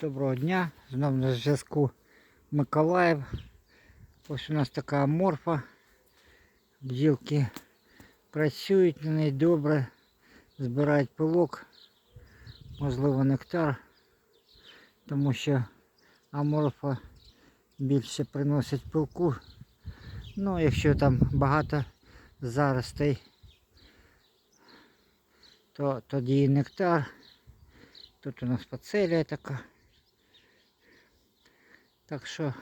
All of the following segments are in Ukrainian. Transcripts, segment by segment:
Доброго дня, знову на зв'язку Миколаїв. Ось у нас така морфа. Бджілки працюють на неї добре, збирають пилок, можливо нектар, тому що аморфа більше приносить пилку. Ну, якщо там багато заростей, то тоді і нектар. Тут у нас пацелія така. Так що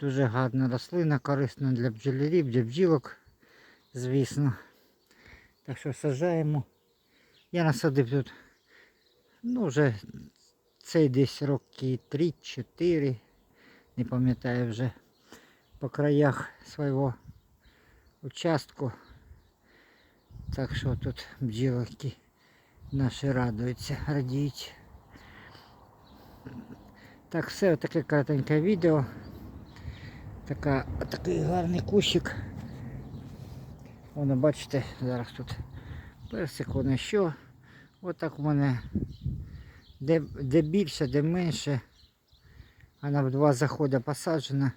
дуже гарна рослина, корисна для бджолярів, для бджілок, звісно. Так що сажаємо. Я насадив тут, ну вже цей десь роки 3-4, не пам'ятаю вже, по краях свого участку. Так що тут бджілки наші радуються, радіють. Так, все, таке коротеньке відео. Така, такий гарний кущик. Воно, бачите, зараз тут персик, воно що. Отак у мене де, де більше, де менше. Вона в два заходи посаджена,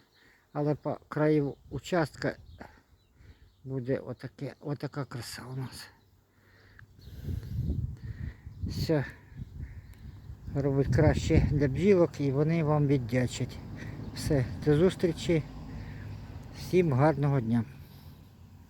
але по краю участка буде отаке, отака краса у нас. Все робить краще для бджілок і вони вам віддячать. Все, до зустрічі. Всім гарного дня.